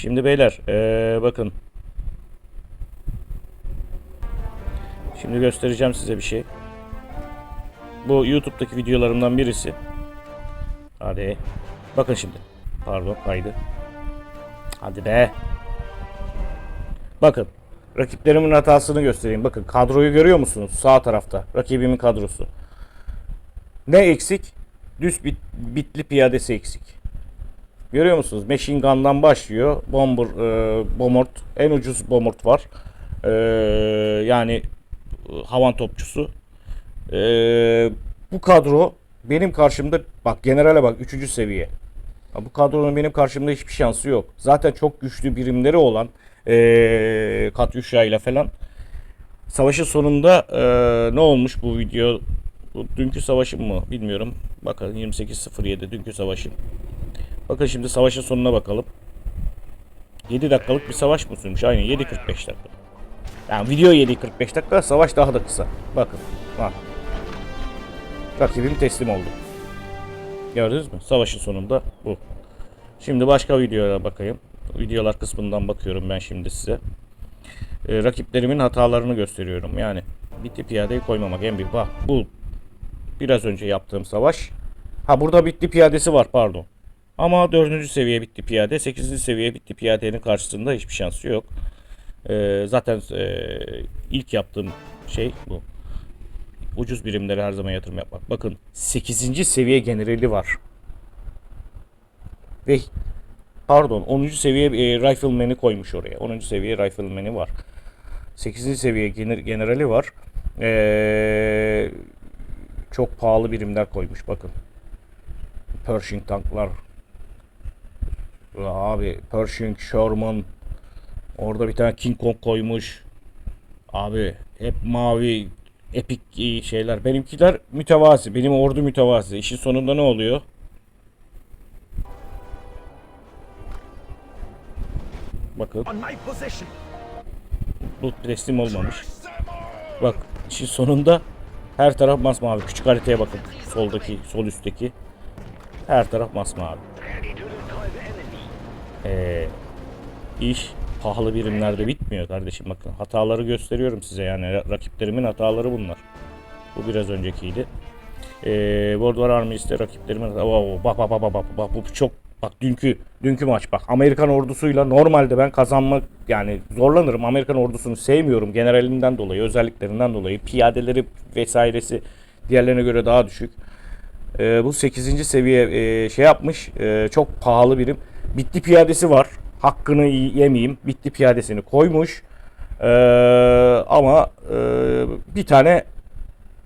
Şimdi beyler ee, bakın. Şimdi göstereceğim size bir şey. Bu YouTube'daki videolarımdan birisi. Hadi. Bakın şimdi. Pardon kaydı. Hadi be. Bakın. Rakiplerimin hatasını göstereyim. Bakın kadroyu görüyor musunuz? Sağ tarafta. Rakibimin kadrosu. Ne eksik? Düz bit, bitli piyadesi eksik. Görüyor musunuz? Machine Gun'dan başlıyor. Bomber, e, Bomort. En ucuz Bomort var. E, yani havan topçusu. E, bu kadro benim karşımda bak generale bak 3. seviye. Bu kadronun benim karşımda hiçbir şansı yok. Zaten çok güçlü birimleri olan e, Katyusha ile falan. Savaşın sonunda e, ne olmuş bu video? Dünkü savaşım mı bilmiyorum. Bakın 28.07 dünkü savaşım. Bakın şimdi savaşın sonuna bakalım. 7 dakikalık bir savaş mı sürmüş? Aynen 7.45 dakika. Yani video 7.45 dakika, savaş daha da kısa. Bakın. Bak. Rakibim teslim oldu. Gördünüz mü? Savaşın sonunda bu. Şimdi başka videoya bakayım. Videolar kısmından bakıyorum ben şimdi size. Ee, rakiplerimin hatalarını gösteriyorum. Yani bitti piyadeyi koymamak en büyük. Bak bu biraz önce yaptığım savaş. Ha burada bitti piyadesi var pardon. Ama dördüncü seviye bitti piyade. Sekizinci seviye bitti piyadenin karşısında hiçbir şansı yok. Ee, zaten e, ilk yaptığım şey bu. Ucuz birimlere her zaman yatırım yapmak. Bakın 8. seviye generali var. Ve pardon 10. seviye e, rifleman'i koymuş oraya. 10. seviye rifleman'i var. 8. seviye gener- generali var. Ee, çok pahalı birimler koymuş bakın. Pershing tanklar. Abi Pershing, Sherman. Orada bir tane King Kong koymuş. Abi hep mavi epik şeyler. Benimkiler mütevazi. Benim ordu mütevazi. İşin sonunda ne oluyor? Bakın bu teslim olmamış. Bak işin sonunda her taraf masmavi. Küçük haritaya bakın. Soldaki, sol üstteki. Her taraf masmavi. Ee, iş pahalı birimlerde bitmiyor kardeşim. Bakın hataları gösteriyorum size yani. Ra- Rakiplerimin hataları bunlar. Bu biraz öncekiydi. Ee, World War Armies'te rakiplerimin Oo, bak bak bak bak bak bak bu çok bak dünkü dünkü maç bak Amerikan ordusuyla normalde ben kazanmak yani zorlanırım. Amerikan ordusunu sevmiyorum generalinden dolayı, özelliklerinden dolayı, piyadeleri vesairesi diğerlerine göre daha düşük. Ee, bu 8. seviye e, şey yapmış. e, çok pahalı birim. Bitti piyadesi var. Hakkını yemeyeyim. Bitti piyadesini koymuş. Ee, ama e, bir tane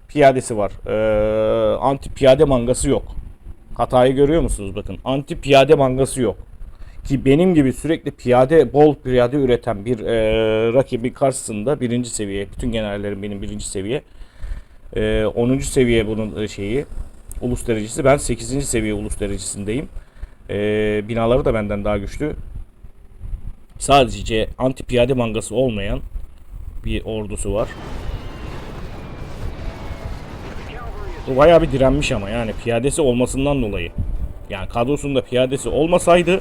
piyadesi var. Ee, anti piyade mangası yok. Hatayı görüyor musunuz? Bakın anti piyade mangası yok. Ki benim gibi sürekli piyade, bol piyade üreten bir e, rakibi karşısında birinci seviye, bütün generallerim benim birinci seviye. E, 10. seviye bunun e, şeyi, ulus derecesi. Ben 8. seviye ulus derecesindeyim. E, binaları da benden daha güçlü. Sadece anti piyade mangası olmayan bir ordusu var. Bu bayağı bir direnmiş ama yani piyadesi olmasından dolayı. Yani kadrosunda piyadesi olmasaydı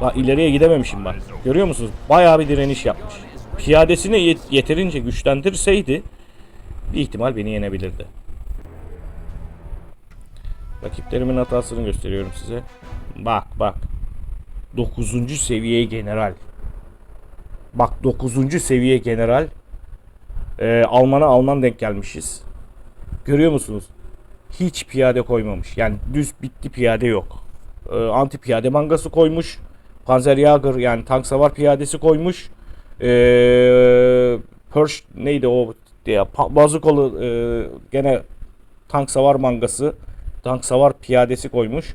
Bak ileriye gidememişim bak. Görüyor musunuz? Bayağı bir direniş yapmış. Piyadesini yet- yeterince güçlendirseydi bir ihtimal beni yenebilirdi. Rakiplerimin hatasını gösteriyorum size. Bak bak. 9. seviye general. Bak 9. seviye general. Ee, Alman'a Alman denk gelmişiz. Görüyor musunuz? Hiç piyade koymamış. Yani düz bitti piyade yok. Ee, anti piyade mangası koymuş. Panzerjäger yani tank savar piyadesi koymuş. Ee, Persh neydi o diye pa- bazukalı e, gene tank savar mangası tank savar piyadesi koymuş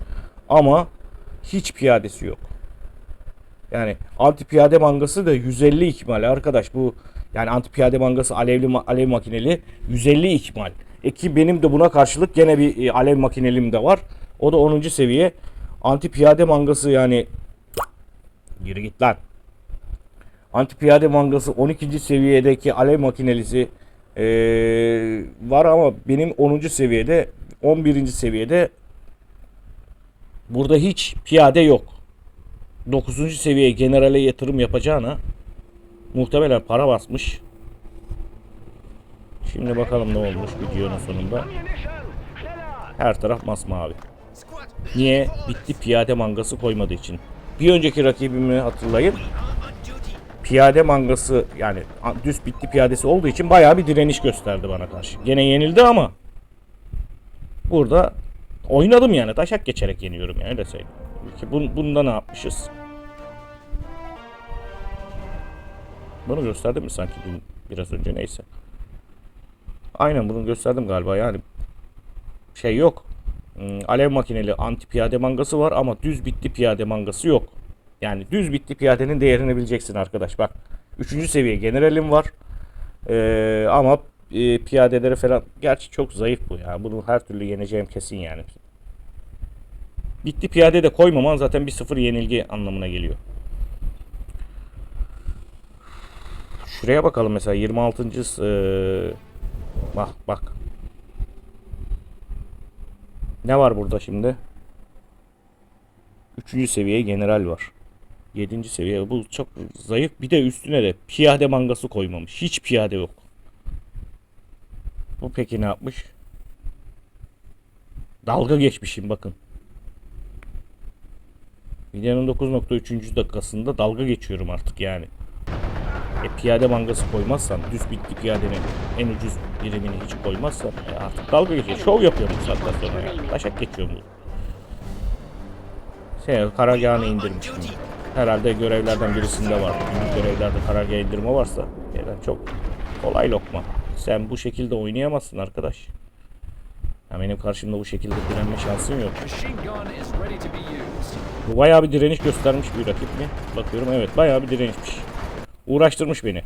ama hiç piyadesi yok. Yani anti piyade mangası da 150 ikmal arkadaş bu yani anti piyade mangası alevli alev makineli 150 ikmal. E ki benim de buna karşılık gene bir e, alev makinelim de var. O da 10. seviye. Anti piyade mangası yani Yürü git lan. Anti piyade mangası 12. seviyedeki alev makinelisi ee, var ama benim 10. seviyede 11. seviyede burada hiç piyade yok. 9. seviye generale yatırım yapacağına muhtemelen para basmış. Şimdi bakalım ne olmuş videonun sonunda. Her taraf masmavi. Niye? Bitti piyade mangası koymadığı için. Bir önceki rakibimi hatırlayın. Piyade mangası yani düz bitti piyadesi olduğu için bayağı bir direniş gösterdi bana karşı. Gene yenildi ama burada oynadım yani. Taşak geçerek yeniyorum yani öyle söyleyeyim. Peki bun, bunda ne yapmışız? Bunu gösterdim mi sanki dün biraz önce neyse. Aynen bunu gösterdim galiba yani şey yok. Hmm, Alev makineli anti piyade mangası var ama düz bitti piyade mangası yok. Yani düz bitti piyadenin değerini bileceksin arkadaş bak. Üçüncü seviye generalim var. Ee, ama e, piyadeleri falan gerçi çok zayıf bu ya. Bunu her türlü yeneceğim kesin yani. Bitti piyade de koymaman zaten bir sıfır yenilgi anlamına geliyor. Şuraya bakalım mesela 26. Ee, bak bak. Ne var burada şimdi? Üçüncü seviye general var. Yedinci seviye bu çok zayıf. Bir de üstüne de piyade mangası koymamış. Hiç piyade yok. Bu peki ne yapmış? Dalga geçmişim bakın. Videonun 9.3. dakikasında dalga geçiyorum artık yani. E, piyade mangası koymazsan, düz bitki piyadenin en ucuz birimini hiç koymazsan e, artık dalga geçiyor. Şov yapıyorum bu saatten sonra ya. Taşak geçiyorum bu. Şey, karargahını indirmiştim. Herhalde görevlerden birisinde var. Günlük görevlerde karargah indirme varsa yani çok kolay lokma. Sen bu şekilde oynayamazsın arkadaş. Ya benim karşımda bu şekilde direnme şansın yok. Bu bayağı bir direniş göstermiş bir rakip mi? Bakıyorum evet bayağı bir direnişmiş. Uğraştırmış beni.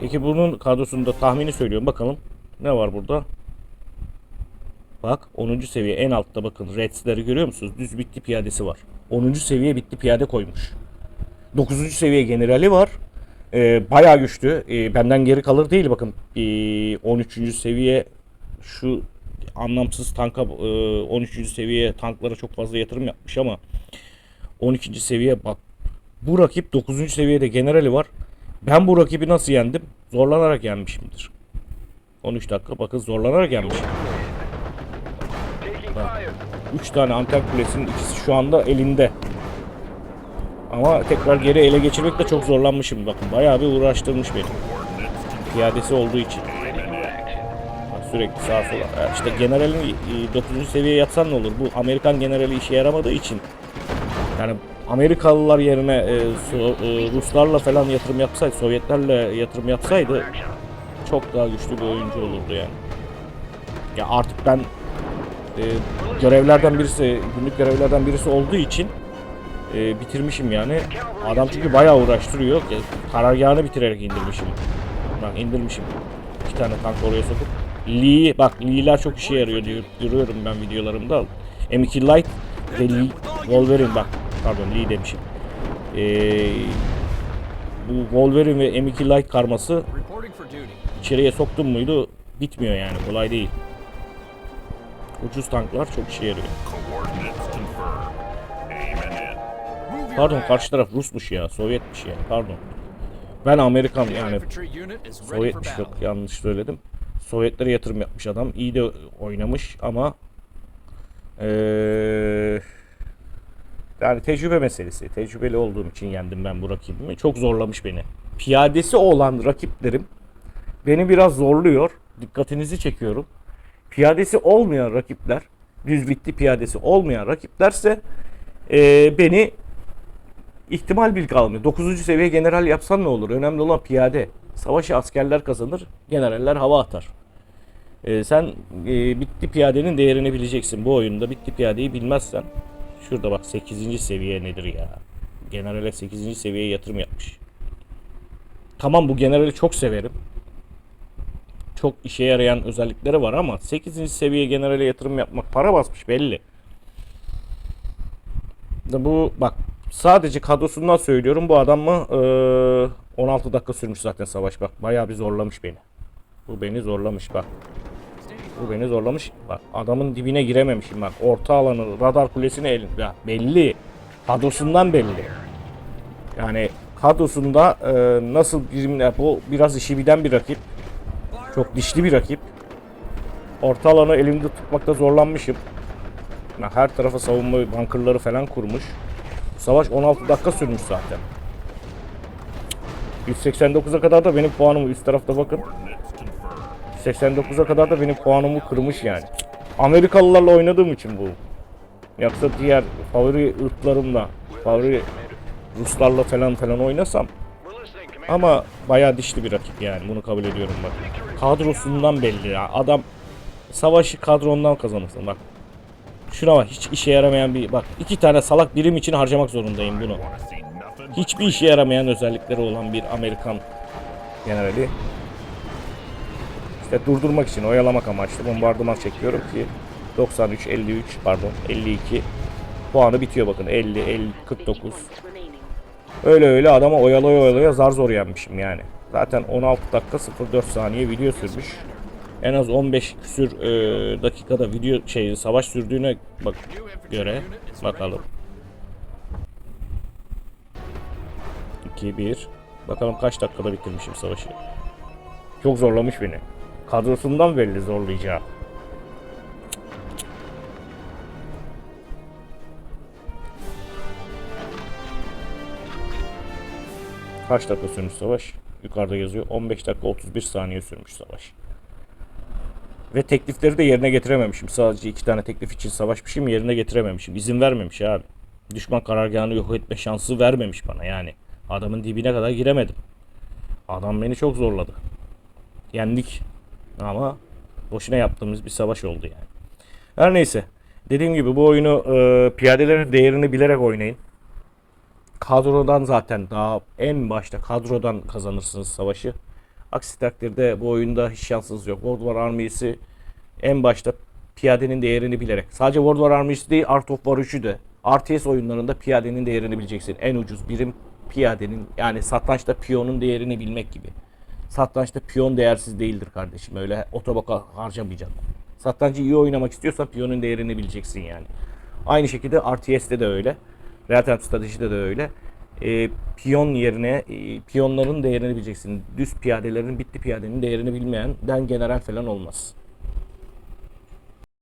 Peki bunun kadrosunda tahmini söylüyorum bakalım. Ne var burada? Bak 10. seviye en altta bakın Reds'leri görüyor musunuz? Düz bitti piyadesi var. 10. seviye bitti piyade koymuş. 9. seviye generali var. Ee, bayağı güçlü. Ee, benden geri kalır değil bakın. Ee, 13. seviye şu anlamsız tanka e, 13. seviye tanklara çok fazla yatırım yapmış ama 12. seviye bak bu rakip 9. seviyede generali var. Ben bu rakibi nasıl yendim? Zorlanarak yenmişimdir. 13 dakika bakın zorlanarak yenmişim. Bak, 3 tane anten kulesinin ikisi şu anda elinde. Ama tekrar geri ele geçirmekte çok zorlanmışım. Bakın bayağı bir uğraştırmış beni. Piyadesi olduğu için. Sürekli sağa sola. İşte generalin 9. seviyeye yatsan ne olur? Bu Amerikan generali işe yaramadığı için. Yani Amerikalılar yerine e, So- e, Ruslarla falan yatırım yapsaydı, Sovyetlerle yatırım yapsaydı çok daha güçlü bir oyuncu olurdu yani. Ya artık ben e, görevlerden birisi, günlük görevlerden birisi olduğu için e, bitirmişim yani. Adam çünkü bayağı uğraştırıyor. Karargahını bitirerek indirmişim. Bak indirmişim. İki tane tank oraya sokup. Lee, bak Lee'ler çok işe yarıyor diyor, görüyorum ben videolarımda. M2 Light ve Lee, Wolverine bak. Pardon Lee demişim. Ee, bu Wolverine ve M2 Light karması içeriye soktun muydu bitmiyor yani kolay değil. Ucuz tanklar çok işe yarıyor. Pardon karşı taraf Rusmuş ya Sovyetmiş ya pardon. Ben Amerikan yani Sovyetmiş yok yanlış söyledim. Sovyetlere yatırım yapmış adam. İyi de oynamış ama eee, yani tecrübe meselesi. Tecrübeli olduğum için yendim ben bu rakibimi. Çok zorlamış beni. Piyadesi olan rakiplerim beni biraz zorluyor. Dikkatinizi çekiyorum. Piyadesi olmayan rakipler, düz bitti piyadesi olmayan rakiplerse eee, beni ihtimal bil kalmıyor. 9. seviye general yapsan ne olur? Önemli olan piyade. Savaşı askerler kazanır, generaller hava atar. Ee, sen e, bitti piyadenin değerini bileceksin. Bu oyunda bitti piyadeyi bilmezsen şurada bak 8. seviye nedir ya? Generale 8. seviyeye yatırım yapmış. Tamam bu generali çok severim. Çok işe yarayan özellikleri var ama 8. seviye generale yatırım yapmak para basmış belli. Bu bak sadece kadrosundan söylüyorum bu adam mı eee, 16 dakika sürmüş zaten savaş bak bayağı bir zorlamış beni. Bu beni zorlamış bak. Bu beni zorlamış. Bak adamın dibine girememişim bak. Orta alanı radar kulesini elin. Ya belli. Kadrosundan belli. Yani kadrosunda e, nasıl birimler bu biraz işi bilen bir rakip. Çok dişli bir rakip. Orta alanı elimde tutmakta zorlanmışım. Her tarafa savunma bunkerları falan kurmuş. Savaş 16 dakika sürmüş zaten. 189'a kadar da benim puanımı üst tarafta bakın. Coordinates confirmed. 89'a kadar da benim puanımı kırmış yani. Amerikalılarla oynadığım için bu. Yoksa diğer favori ırklarımla, favori Ruslarla falan falan oynasam ama bayağı dişli bir rakip yani bunu kabul ediyorum bak. Kadrosundan belli ya. Adam savaşı kadrondan kazanırsın bak. Şuna bak hiç işe yaramayan bir bak iki tane salak birim için harcamak zorundayım bunu. Hiçbir işe yaramayan özellikleri olan bir Amerikan generali. İşte durdurmak için oyalamak amaçlı bombardıman çekiyorum ki 93, 53 pardon 52 puanı bitiyor bakın 50, 50, 49. Öyle öyle adama oyalaya oyalaya zar zor yenmişim yani. Zaten 16 dakika 04 saniye video sürmüş. En az 15 küsür e, dakikada video şey savaş sürdüğüne bak göre bakalım. 2 1 Bakalım kaç dakikada bitirmişim savaşı. Çok zorlamış beni. Kadrosundan belli zorlayacağı. Kaç dakika sürmüş savaş? Yukarıda yazıyor. 15 dakika 31 saniye sürmüş savaş. Ve teklifleri de yerine getirememişim. Sadece iki tane teklif için savaşmışım yerine getirememişim. İzin vermemiş abi. Düşman karargahını yok etme şansı vermemiş bana yani. Adamın dibine kadar giremedim. Adam beni çok zorladı. Yendik. Ama boşuna yaptığımız bir savaş oldu yani. Her neyse. Dediğim gibi bu oyunu e, piyadelerin değerini bilerek oynayın. Kadrodan zaten daha en başta kadrodan kazanırsınız savaşı. Aksi takdirde bu oyunda hiç şansınız yok. World War Army'si en başta piyadenin değerini bilerek. Sadece World War Army'si değil Art of War 3'ü de. RTS oyunlarında piyadenin değerini bileceksin. En ucuz birim piyadenin yani satrançta piyonun değerini bilmek gibi. Satrançta piyon değersiz değildir kardeşim. Öyle otoboka harcamayacaksın. Satrancı iyi oynamak istiyorsan piyonun değerini bileceksin yani. Aynı şekilde RTS'de de öyle. Real time stratejide de öyle. E, piyon yerine e, piyonların değerini bileceksin. Düz piyadelerin bitti piyadenin değerini bilmeyenden general falan olmaz.